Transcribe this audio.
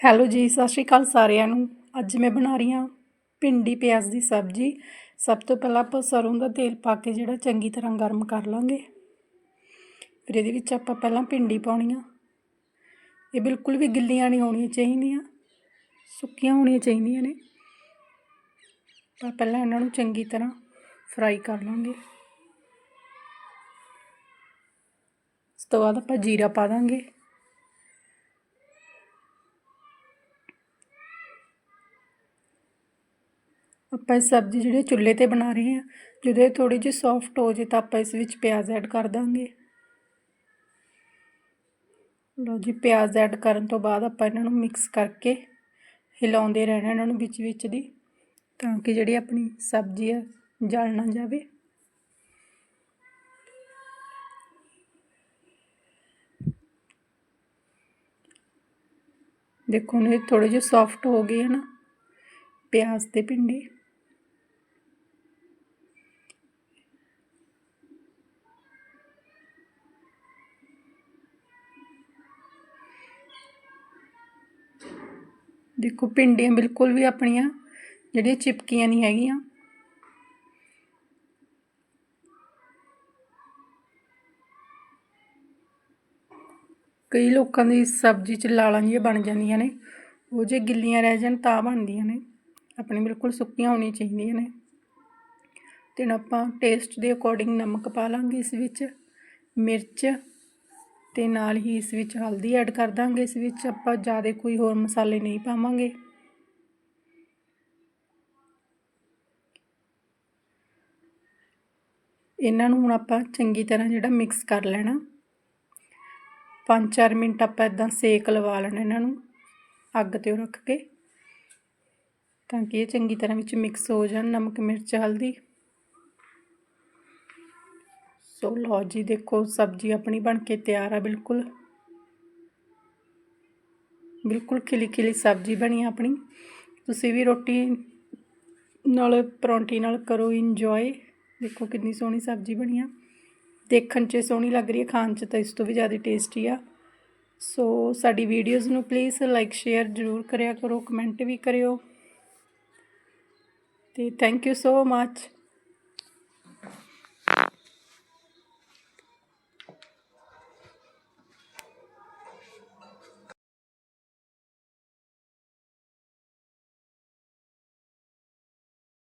Hello ਜੀ, ਸਤਿ ਸ਼੍ਰੀ ਅਕਾਲ ਸਾਰਿਆਂ ਨੂੰ। ਅੱਜ ਮੈਂ ਬਣਾ ਰਹੀ ਹਾਂ ਭਿੰਡੀ ਪਿਆਜ਼ ਦੀ ਸਬਜ਼ੀ। ਸਭ ਤੋਂ ਪਹਿਲਾਂ ਆਪਾਂ ਸਰੋਂ ਦਾ ਤੇਲ ਪਾ ਕੇ ਜਿਹੜਾ ਚੰਗੀ ਤਰ੍ਹਾਂ ਗਰਮ ਕਰ ਲਾਂਗੇ। ਫਿਰ ਇਹਦੇ ਵਿੱਚ ਆਪਾਂ ਪਹਿਲਾਂ ਭਿੰਡੀ ਪਾਉਣੀ ਆ। ਇਹ ਬਿਲਕੁਲ ਵੀ ਗਿੱਲੀਆਂ ਨਹੀਂ ਹੋਣੀਆਂ ਚਾਹੀਦੀਆਂ। ਸੁੱਕੀਆਂ ਹੋਣੀਆਂ ਚਾਹੀਦੀਆਂ ਨੇ। ਤਾਂ ਪਹਿਲਾਂ ਇਹਨਾਂ ਨੂੰ ਚੰਗੀ ਤਰ੍ਹਾਂ ਫਰਾਈ ਕਰ ਲਾਂਗੇ। ਉਸ ਤੋਂ ਬਾਅਦ ਆਪਾਂ ਜੀਰਾ ਪਾ ਦਾਂਗੇ। ਆਪਾਂ ਇਹ ਸਬਜ਼ੀ ਜਿਹੜੇ ਚੁੱਲ੍ਹੇ ਤੇ ਬਣਾ ਰਹੇ ਹਾਂ, ਜਦੋਂ ਇਹ ਥੋੜੀ ਜਿਹੀ ਸੌਫਟ ਹੋ ਜੇ ਤਾਂ ਆਪਾਂ ਇਸ ਵਿੱਚ ਪਿਆਜ਼ ਐਡ ਕਰ ਦਾਂਗੇ। ਲਓ ਜੀ, ਪਿਆਜ਼ ਐਡ ਕਰਨ ਤੋਂ ਬਾਅਦ ਆਪਾਂ ਇਹਨਾਂ ਨੂੰ ਮਿਕਸ ਕਰਕੇ ਹਿਲਾਉਂਦੇ ਰਹਿਣਾ ਇਹਨਾਂ ਨੂੰ ਵਿੱਚ ਵਿੱਚ ਦੀ, ਤਾਂ ਕਿ ਜਿਹੜੀ ਆਪਣੀ ਸਬਜ਼ੀ ਆ ਜਲ ਨਾ ਜਾਵੇ। ਦੇਖੋ ਨੇ ਥੋੜੇ ਜਿਹਾ ਸੌਫਟ ਹੋ ਗਏ ਹਨ ਪਿਆਜ਼ ਤੇ ਭਿੰਡੀ। ਦੇਖੋ ਭਿੰਡੀਆਂ ਬਿਲਕੁਲ ਵੀ ਆਪਣੀਆਂ ਜਿਹੜੀਆਂ ਚਿਪਕੀਆਂ ਨਹੀਂ ਹੈਗੀਆਂ। ਕਈ ਲੋਕਾਂ ਦੀ ਸਬਜ਼ੀ 'ਚ ਲਾਲਾਂ ਜਿਹੀਆਂ ਬਣ ਜਾਂਦੀਆਂ ਨੇ, ਉਹ ਜੇ ਗਿੱਲੀਆਂ ਰਹਿ ਜਾਣ ਤਾਂ ਬਣਦੀਆਂ ਨੇ, ਆਪਣੀ ਬਿਲਕੁਲ ਸੁੱਕੀਆਂ ਹੋਣੀਆਂ ਚਾਹੀਦੀਆਂ ਨੇ। ਤੇ ਆਪਾਂ ਟੇਸਟ ਦੇ ਅਕੋਰਡਿੰਗ ਨਮਕ ਪਾ ਲਾਂਗੇ ਇਸ ਵਿੱਚ, ਮਿਰਚ ਅਤੇ ਨਾਲ ਹੀ ਇਸ ਵਿੱਚ ਹਲਦੀ ਐਡ ਕਰ ਦਾਂਗੇ, ਇਸ ਵਿੱਚ ਆਪਾਂ ਜ਼ਿਆਦਾ ਕੋਈ ਹੋਰ ਮਸਾਲੇ ਨਹੀਂ ਪਾਵਾਂਗੇ। ਇਹਨਾਂ ਨੂੰ ਹੁਣ ਆਪਾਂ ਚੰਗੀ ਤਰ੍ਹਾਂ ਜਿਹੜਾ ਮਿਕਸ ਕਰ ਲੈਣਾ। 5-4 ਮਿੰਟ ਆਪਾਂ ਇਦਾਂ ਸੇਕ ਲਵਾ ਲੈਣਾ ਇਹਨਾਂ ਨੂੰ, ਅੱਗ ਤੇ ਰੱਖ ਕੇ, ਤਾਂ ਕਿ ਇਹ ਚੰਗੀ ਤਰ੍ਹਾਂ ਵਿੱਚ ਮਿਕਸ ਹੋ ਜਾਣ, ਨਮਕ, ਮਿਰਚ, ਹਲਦੀ। ਸੋ ਲਓ ਜੀ, ਦੇਖੋ ਸਬਜ਼ੀ ਆਪਣੀ ਬਣ ਕੇ ਤਿਆਰ ਆ, ਬਿਲਕੁਲ। ਬਿਲਕੁਲ ਖਿਲੀ ਖਿਲੀ ਸਬਜ਼ੀ ਬਣੀ ਆਪਣੀ। ਤੁਸੀਂ ਵੀ ਰੋਟੀ ਨਾਲ, ਪਰੌਂਠੀ ਨਾਲ ਕਰੋ ਇੰਜੋਏ ਦੇਖੋ ਕਿੰਨੀ ਸੋਹਣੀ ਸਬਜ਼ੀ ਬਣੀ ਆ। ਦੇਖਣ 'ਚ ਸੋਹਣੀ ਲੱਗ ਰਹੀ ਹੈ ਖਾਣ 'ਚ ਤਾਂ ਇਸ ਤੋਂ ਵੀ ਜ਼ਿਆਦਾ ਟੇਸਟੀ ਆ। ਸੋ ਸਾਡੀ ਵੀਡੀਓਜ਼ ਨੂੰ ਪਲੀਜ਼ ਲਾਈਕ ਸ਼ੇਅਰ ਜ਼ਰੂਰ ਕਰਿਆ ਕਰੋ ਕਮੈਂਟ ਵੀ ਕਰਿਓ। ਤੇ ਥੈਂਕ ਯੂ ਸੋ ਮੱਚ